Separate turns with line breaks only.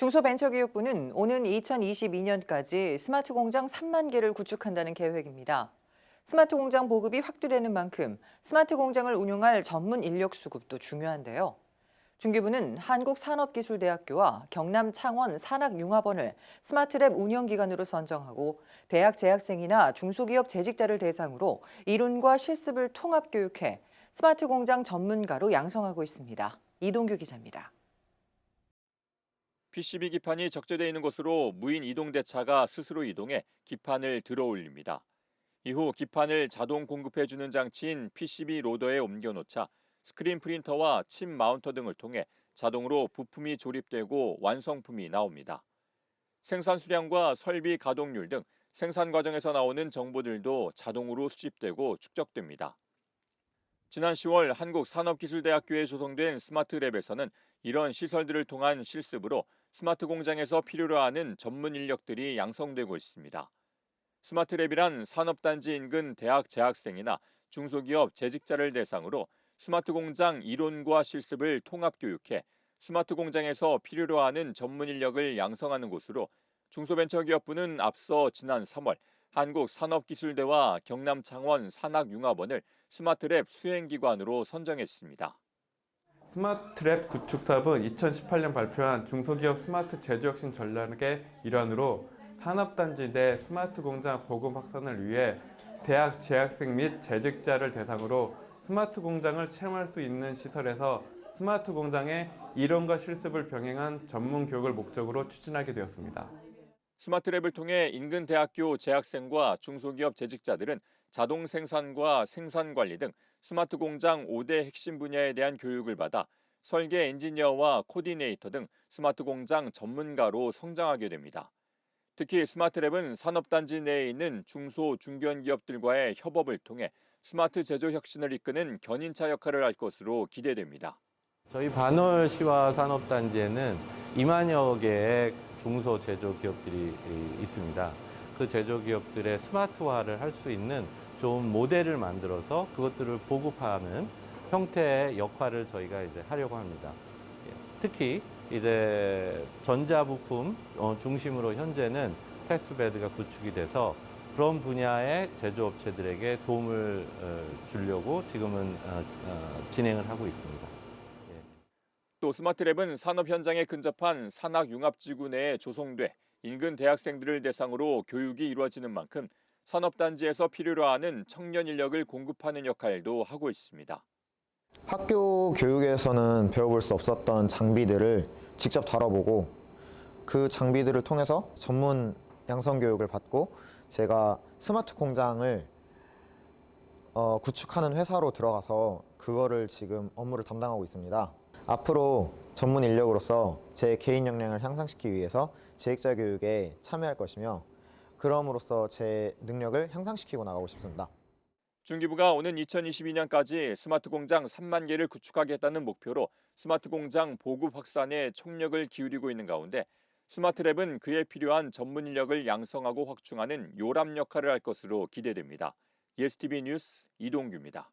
중소벤처기업부는 오는 2022년까지 스마트 공장 3만 개를 구축한다는 계획입니다. 스마트 공장 보급이 확대되는 만큼 스마트 공장을 운영할 전문 인력 수급도 중요한데요. 중기부는 한국산업기술대학교와 경남 창원 산학융합원을 스마트랩 운영기관으로 선정하고 대학 재학생이나 중소기업 재직자를 대상으로 이론과 실습을 통합 교육해 스마트 공장 전문가로 양성하고 있습니다. 이동규 기자입니다.
PCB 기판이 적재되어 있는 곳으로 무인 이동 대차가 스스로 이동해 기판을 들어 올립니다. 이후 기판을 자동 공급해주는 장치인 PCB 로더에 옮겨놓자 스크린 프린터와 칩 마운터 등을 통해 자동으로 부품이 조립되고 완성품이 나옵니다. 생산 수량과 설비 가동률 등 생산 과정에서 나오는 정보들도 자동으로 수집되고 축적됩니다. 지난 10월 한국산업기술대학교에 조성된 스마트랩에서는 이런 시설들을 통한 실습으로 스마트 공장에서 필요로 하는 전문 인력들이 양성되고 있습니다. 스마트랩이란 산업단지 인근 대학 재학생이나 중소기업 재직자를 대상으로 스마트 공장 이론과 실습을 통합 교육해 스마트 공장에서 필요로 하는 전문 인력을 양성하는 곳으로 중소벤처기업부는 앞서 지난 3월 한국산업기술대와 경남창원 산학융합원을 스마트랩 수행기관으로 선정했습니다.
스마트랩 구축 사업은 2018년 발표한 중소기업 스마트 제조혁신 전략의 일환으로 산업단지 내 스마트 공장 보급 확산을 위해 대학 재학생 및 재직자를 대상으로 스마트 공장을 체험할 수 있는 시설에서 스마트 공장의 이론과 실습을 병행한 전문 교육을 목적으로 추진하게 되었습니다.
스마트랩을 통해 인근 대학교 재학생과 중소기업 재직자들은 자동 생산과 생산 관리 등 스마트 공장 5대 핵심 분야에 대한 교육을 받아 설계 엔지니어와 코디네이터 등 스마트 공장 전문가로 성장하게 됩니다. 특히 스마트랩은 산업단지 내에 있는 중소 중견 기업들과의 협업을 통해 스마트 제조 혁신을 이끄는 견인차 역할을 할 것으로 기대됩니다.
저희 반월 시와 산업단지에는 2만여 개의 중소 제조 기업들이 있습니다. 그 제조 기업들의 스마트화를 할 수 있는 좋은 모델을 만들어서 그것들을 보급하는 형태의 역할을 저희가 이제 하려고 합니다. 예, 특히 이제 전자부품 어, 중심으로 현재는 테스트베드가 구축이 돼서 그런 분야의 제조업체들에게 도움을 어, 주려고 지금은 어, 어, 진행을 하고 있습니다.
또 스마트랩은 산업 현장에 근접한 산학융합지구 내에 조성돼 인근 대학생들을 대상으로 교육이 이루어지는 만큼 산업단지에서 필요로 하는 청년 인력을 공급하는 역할도 하고 있습니다.
학교 교육에서는 배워볼 수 없었던 장비들을 직접 다뤄보고 그 장비들을 통해서 전문 양성 교육을 받고 제가 스마트 공장을 어, 구축하는 회사로 들어가서 그거를 지금 업무를 담당하고 있습니다. 앞으로 전문 인력으로서 제 개인 역량을 향상시키기 위해서 재직자 교육에 참여할 것이며 그럼으로써 제 능력을 향상시키고 나가고 싶습니다.
중기부가 오는 2022년까지 스마트 공장 3만 개를 구축하겠다는 목표로 스마트 공장 보급 확산에 총력을 기울이고 있는 가운데 스마트랩은 그에 필요한 전문 인력을 양성하고 확충하는 요람 역할을 할 것으로 기대됩니다. 예스티비 뉴스 이동규입니다.